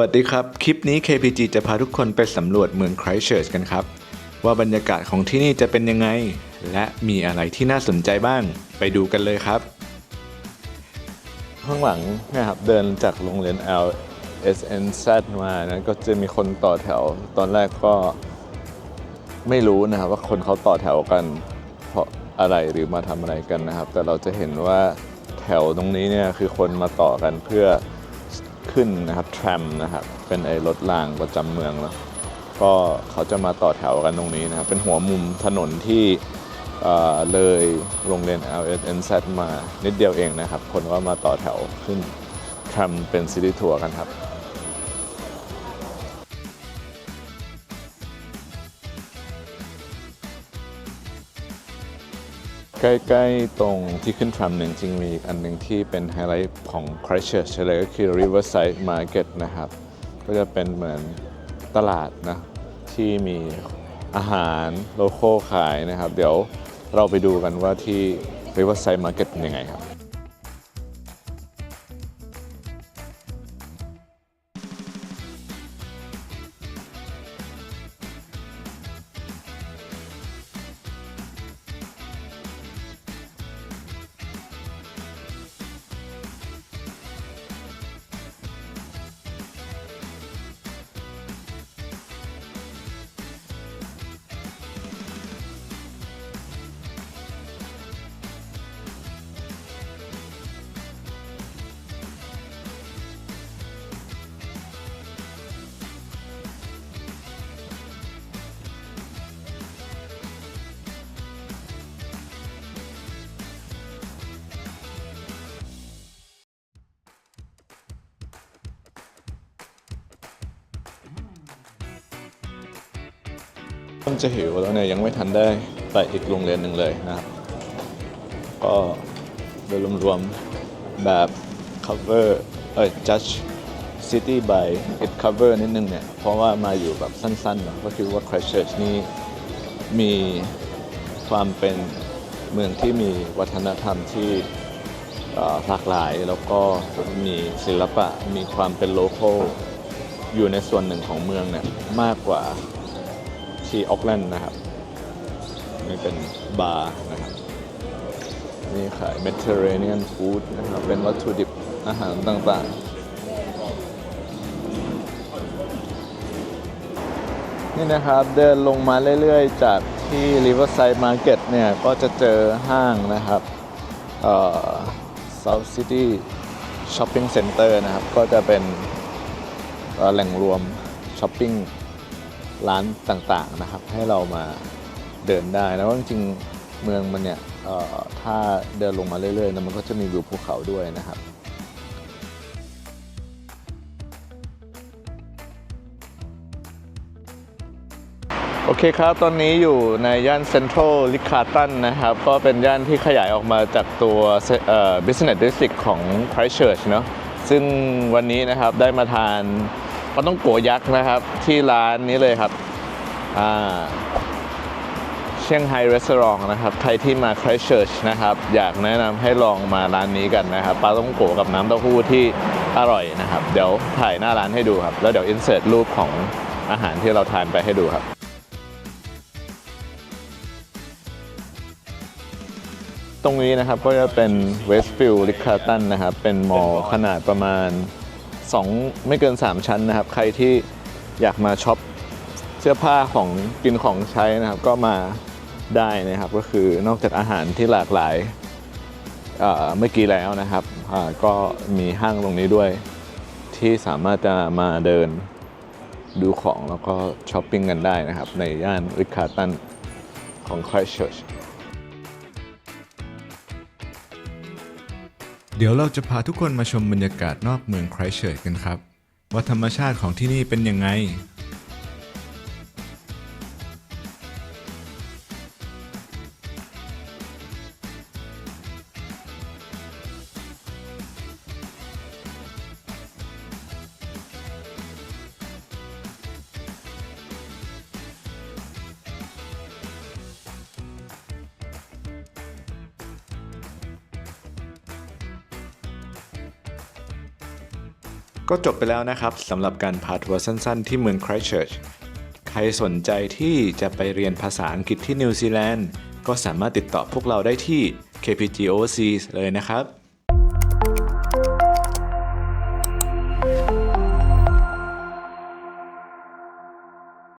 สวัสดีครับ คลิปนี้ KPG จะพาทุกคนไปสำรวจเมืองไครสเชิร์ชกันครับ ว่าบรรยากาศของที่นี่จะเป็นยังไง และมีอะไรที่น่าสนใจบ้าง ไปดูกันเลยครับ ข้างหลังนะครับเดินจากโรงเรียน LSNZ มานะก็จะมีคนต่อแถว ตอนแรกก็ไม่รู้นะครับว่าคนเขาต่อแถวกัน เพราะอะไรหรือมาทำอะไรกันนะครับ แต่เราจะเห็นว่าแถวตรงนี้เนี่ยคือคนมาต่อกันเพื่อ ขึ้นนะครับแทรมนะครับเป็นไอ้รถรางประจำเมืองแล้วก็เขาจะมาต่อแถวกันตรงนี้นะครับเป็นหัวมุมถนนที่เเลยโรงเรียน LSNZ มานิดเดียวเองนะครับ คนก็มาต่อแถวขึ้นทรมเป็นซิตี้ทัวร์กันครับ ใกล้ๆ ตรงที่ขึ้นทรัมหนึ่งจริงมีอีกอันหนึ่งที่เป็นไฮไลท์ของ Christchurch เลยก็คือ Riverside Market นะครับ ก็จะเป็นเหมือนตลาดนะ ที่มีอาหารโลโก้ขายนะครับ เดี๋ยวเราไปดูกันว่าที่ Riverside Market เป็นยังไงครับ เริ่มจะหิวแล้วเนี่ยยังไม่ทันได้ไปอีกโรงเรียนหนึ่งเลยนะครับ ก็โดยรวมๆแบบ cover เอ้ย judge city by it cover นิดนึงเนี่ย เพราะว่ามาอยู่แบบสั้นๆเนอะก็คือว่า Christchurch นี่มีความเป็นเมืองที่มีวัฒนธรรมที่หลากหลายแล้วก็มีศิลปะมีความเป็นโลคอลอยู่ในส่วนหนึ่งของเมืองเนี่ยมากกว่า ที่ออกแลนด์นะครับนี่เป็นบาร์นะครับนี่ขาย Mediterranean food นะครับ เป็นวัตถุดิบอาหารต่างๆ นี่นะครับเดินลงมาเรื่อยๆ จากที่ Riverside Market เนี่ย ก็จะเจอห้างนะครับ เอ่อ South City Shopping Center นะครับ ก็จะเป็นแหล่งรวมช้อปปิ้ง ร้านต่างๆนะครับ ให้เรามาเดินได้แล้วจริงๆเมืองมันเนี่ยถ้าเดินลงมาเรื่อยๆนะมันก็จะมีวิวภูเขาด้วยนะครับโอเคครับ ตอนนี้อยู่ในย่านเซ็นทรัลลิคาตันนะครับ ก็เป็นย่านที่ขยายออกมาจากตัวเอ่อ business district ของ Christchurch เนอะซึ่งวันนี้นะครับได้มาทาน ปาต้องโกยักษ์นะครับ ที่ร้านนี้เลยครับอ่าเชียงไฮรีสอร์ทนะครับ ใครที่มา Christchurch นะครับ อยากแนะนำให้ลองมาร้านนี้กันนะครับปลาต้องโกกับน้ำเต้าหู้ที่อร่อยนะครับ เดี๋ยวถ่ายหน้าร้านให้ดูครับ แล้วเดี๋ยว insert รูปของอาหารที่เราทานไปให้ดูครับตรงนี้นะครับก็จะเป็น Westfield r i c a r t o n นะครับ เป็นมอลขนาดประมาณ 2 ไม่เกิน 3 ชั้นนะครับ ใครที่อยากมาช็อปเสื้อผ้าของกินของใช้นะครับ ก็มาได้นะครับ ก็คือนอกจากอาหารที่หลากหลายเมื่อกี้แล้วนะครับก็มีห้างตรงนี้ด้วย ที่สามารถจะมาเดินดูของแล้วก็ช้อปปิ้งกันได้นะครับ ในย่าน r i c a r t o n ของ Christchurch เดี๋ยวเราจะพาทุกคนมาชมบรรยากาศนอกเมืองไครเชิร์กันครับ ว่าธรรมชาติของที่นี่เป็นยังไง ก็จบไปแล้วนะครับสำหรับการพาทัวร์สั้น ๆ ที่เมืองไครสต์เชิร์ชใครสนใจที่จะไปเรียนภาษาอังกฤษที่นิวซีแลนด์ก็สามารถติดต่อพวกเราได้ที่ KPG Overseas เลยนะครับ